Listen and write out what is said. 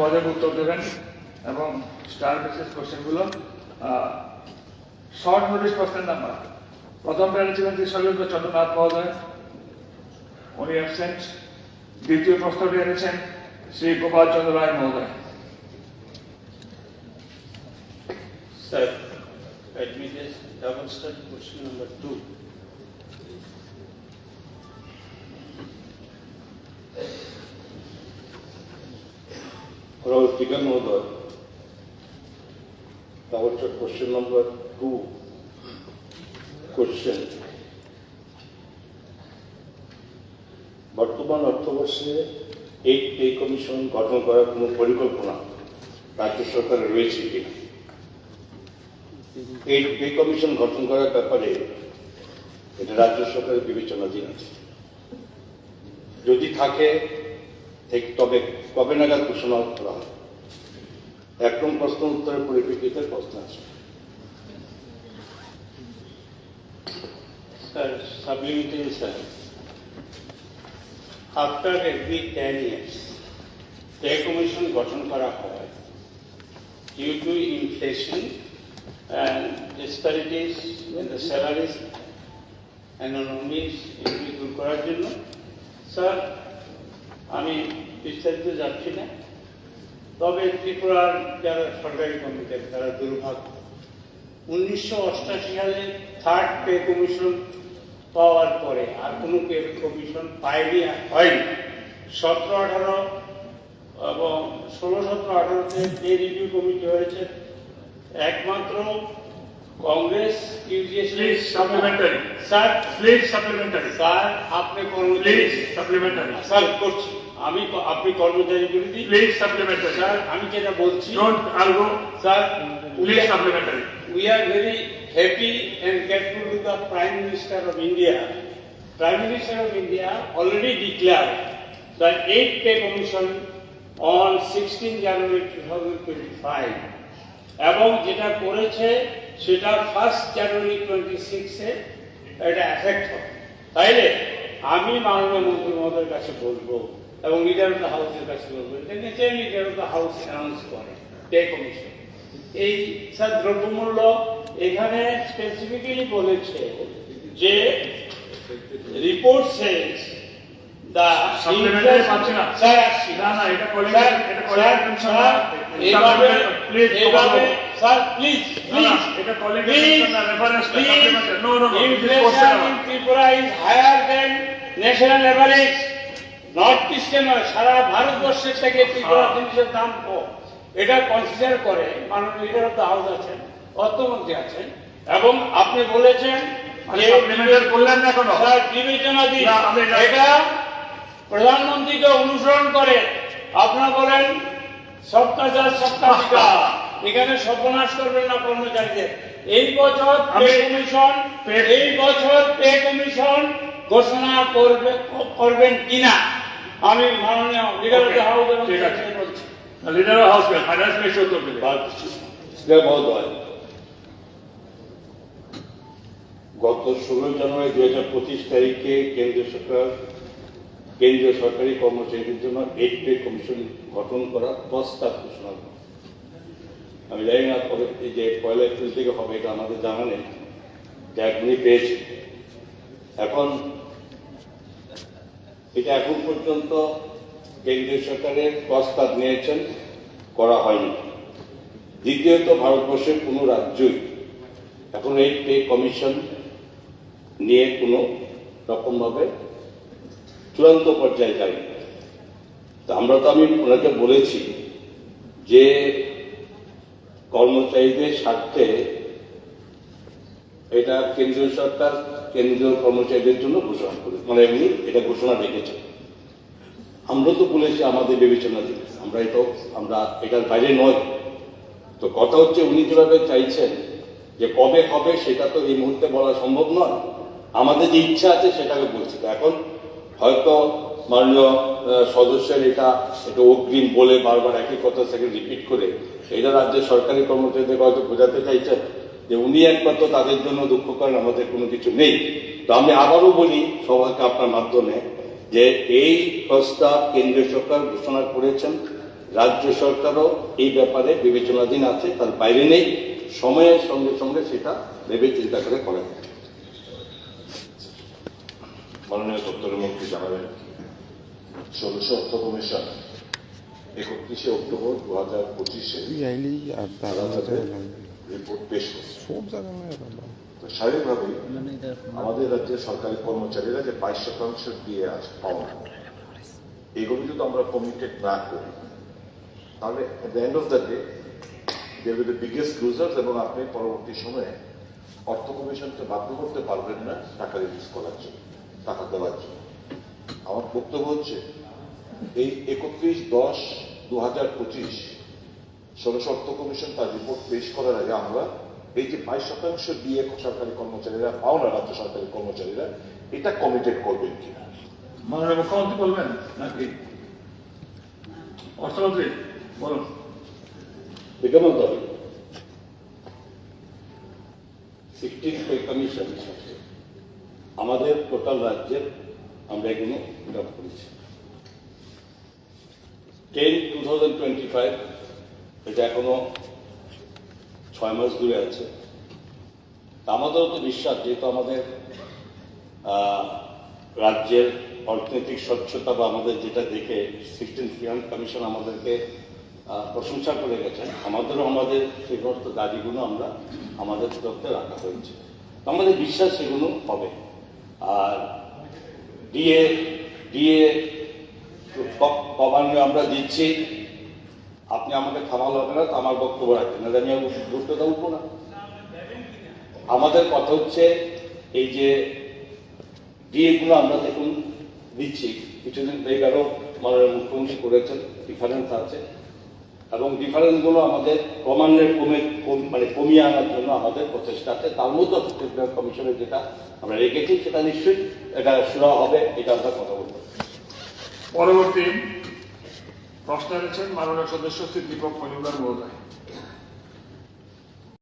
মজার উত্তর দেবেন এবং স্টার বেসিস কোশ্চেনগুলো শর্ট নোটিশ প্রশ্নের নাম্বার প্রথম প্যানেল ছিলেন শ্রী শৈলেন্দ্র চন্দ্রনাথ মহোদয় উনি অ্যাবসেন্ট দ্বিতীয় প্রশ্নটি এনেছেন শ্রী গোপাল চন্দ্র রায় মহোদয়। Sir, let me just start question number. Honorable Speaker Mohoday, now it's question number two. Question. বর্তমান অর্থবর্ষে এই পে কমিশন গঠন করার কোনো পরিকল্পনা রাজ্য সরকারের রয়েছে কিনা এই পে কমিশন গঠন করার ব্যাপারে এটা রাজ্য সরকারের বিবেচনাধীন আছে যদি থাকে থেকে তবে কবে নাগাদ ঘোষণা করা হবে? একদম প্রশ্ন উত্তরের পরিপ্রেক্ষিতে প্রশ্ন আছে। Sir, supplementary sir after every ten years pay commission গঠন করা হয় due to inflation and disparities with the salaries anomalies এগুলি দূর করার জন্য। স্যার আমি বিস্তারিত যাচ্ছি না। তবে ত্রিপুরার যারা সরকারি কমিটি তারা দুর্ভাগ্য। উনিশশো অষ্টাশি সালে থার্ড পে কমিশন পাওয়ার পরে আর কোনো পে কমিশন পায়নি হয়নি। সতেরো আঠারো এবং ষোলো সতেরো আঠারোতে পে রিভিউ কমিটি হয়েছে। একমাত্র Congress please supplementary sir please supplementary sir আপনি কর্মচারী। সাপ্লিমেন্টারি স্যার করছি। আমি আপনি কর্মচারী বিরোধী। প্লিজ সাপ্লিমেন্টারি স্যার আমি যেটা বলছি don't argue sir please supplementary we are very happy and grateful to the Prime Minister of India. Prime Minister of India already declared the eighth pay commission on 16 January 2025 এবং যেটা করেছে সেটা first January twenty সিক্সে এটা effect হবে। তাইলে আমি মাননীয় মন্ত্রী মহোদয়ের কাছে বলব এবং লিডার অফ দ্য হাউসের কাছে বলব এটা নিচে leader of the house announce করে পে কমিশন এই স্যার দ্রব্যমূল্য এখানে স্পেসিফিক্যালি বলেছে যে রিপোর্ট সেজ দা এইভাবে Please, reference না, supplementary. No, no, no, is inflation question in hour. Tripura is national average north ইস্টে নয় সারা ভারতবর্ষের থেকে ত্রিপুরা হ্যাঁ। জিনিসের দাম কম এটা কনসিডার করে মাননীয় লিডার অফ দ্য হাউস আছেন অর্থমন্ত্রী আছেন এবং আপনি বলেছেন supplementary করলেন না এখনও? স্যার বিবেচনাধীন না, আমি এটা- প্রধানমন্ত্রীকে অনুসরণ করে আপনারা বলেন সবকা যা সবকা এখানে সর্বনাশ করবেন না কর্মচারীদের। এই বছর পে কমিশন এই বছর পে কমিশন ঘোষণা করবে করবেন কিনা? আমি মাননীয় লিডার অফ দ্য হাউস ঠিক আছে। বলছি। Leader of house finance minister মহোদয় গত ষোলোই জানুয়ারি দুই হাজার পঁচিশ তারিখে কেন্দ্রীয় সরকার কেন্দ্রীয় সরকারি কর্মচারীদের জন্য এইট পে কমিশন গঠন করার প্রস্তাব ঘোষণা করে আমি জানি না এই যে পয়লা এপ্রিল থেকে হবে, এটা আমাদের জানা নেই। যে এখনই পেয়েছে। এখন এটা এখন পর্যন্ত কেন্দ্রীয় সরকারের প্রস্তাব নিয়েছেন, করা হয়নি। দ্বিতীয়ত ভারতবর্ষের কোনো রাজ্যই এখন এই পে কমিশন নিয়ে কোনো রকমভাবে চূড়ান্ত পর্যায়ে যায়নি। তা আমরা তো আমি ওনাকে বলেছি যে কর্মচারীদের স্বার্থে এটা কেন্দ্রীয় সরকার, কেন্দ্রীয় কর্মচারীদের জন্য ঘোষণা করে মানে এমনি এটা ঘোষণা রেখেছে। আমরা তো বলেছি আমাদের বিবেচনা দিন আমরা এটা আমরা এটার বাইরে নয়। তো কথা হচ্ছে উনি যেভাবে চাইছেন যে কবে হবে সেটা তো এই মুহূর্তে বলা সম্ভব নয়। আমাদের যে ইচ্ছা আছে সেটাকে বলছি। তো এখন হয়তো মাননীয় সদস্যের এটা এটা অগ্রিম বলে বারবার একই কথা সেখানে রিপিট করে এটা রাজ্যের সরকারি কর্মচারীদের হয়তো বোঝাতে চাইছেন যে উনি একমাত্র তাদের জন্য দুঃখ করেন, আমাদের কোনো কিছু নেই। তো আমি আবারও বলি সবাইকে আপনার মাধ্যমে যে এই প্রস্তাব কেন্দ্রীয় সরকার ঘোষণা করেছেন। রাজ্য সরকারও এই ব্যাপারে বিবেচনাধীন আছে, তার বাইরে নেই। সময়ের সঙ্গে সঙ্গে সেটা ভেবে চিন্তা করে করা মাননীয় দপ্তরের মন্ত্রী জানাবেন ষোলশ অর্থ কমিশন একত্রিশে অক্টোবর দু হাজার পঁচিশে রিপোর্ট পেশ। তো স্বাভাবিকভাবেই আমাদের রাজ্যের সরকারি কর্মচারীরা যে বাইশ শতাংশ দিয়ে আছে পাওনা এগুলো যদি আমরা কমিটেড না করি তাহলে at the end of the day they will the biggest losers এবং আপনি পরবর্তী সময়ে অর্থ কমিশনকে বাধ্য করতে পারবেন না টাকা রিলিজ করার জন্য টাকা দেওয়ার জন্য। আমার বক্তব্য হচ্ছে এই একত্রিশ দশ দু হাজার পঁচিশ ষোড়শ অর্থ কমিশন তার রিপোর্ট পেশ করার আগে আমরা এই যে বাইশ শতাংশ দিয়ে সরকারি কর্মচারীরা পাও না রাজ্য সরকারি কর্মচারীরা এটা কমিটেড করবেন কিনা? মাননীয় মুখ্যমন্ত্রী বলবেন নাকি? অর্থমন্ত্রী বলুন। সিক্সটিন পে কমিশন আমাদের টোটাল রাজ্যের আমরা এগুলো করেছি। Ten two thousand twenty five এটা এখনও ছয় মাস দূরে আছে। আমাদেরও তো বিশ্বাস, যেহেতু আমাদের রাজ্যের অর্থনৈতিক স্বচ্ছতা বা আমাদের যেটা দেখে সিক্সটিন ফিনান্স কমিশন আমাদেরকে প্রশংসা করে গেছেন। আমাদেরও আমাদের সেই সমস্ত দাবিগুলো আমরা আমাদের তরফে রাখা হয়েছে। আমাদের বিশ্বাস সেগুলো হবে। আর ডিএ ডিএ কমান্ডে আমরা দিচ্ছি। আপনি আমাকে থামালে হবে না আমার বক্তব্য রাখবেন। না আমি গুরুত্বটা উঠবো না। আমাদের কথা হচ্ছে এই যে ডিএগুলো আমরা দেখুন দিচ্ছি। কিছুদিন এগারো মাননীয় মুখ্যমন্ত্রী করেছেন ডিফারেন্স আছে। এবং ডিফারেন্সগুলো আমাদের ক্রমান্বয়ে কমে মানে কমিয়ে আনার জন্য আমাদের প্রচেষ্টা আছে। তার মধ্যে কমিশনের যেটা আমরা রেখেছি, সেটা নিশ্চয়ই এটা শুরু হবে, এটা আমরা কথা বলব। পরবর্তী প্রশ্ন এনেছেন মাননীয় সদস্য শ্রী দীপক মজুমদার মহোদয়।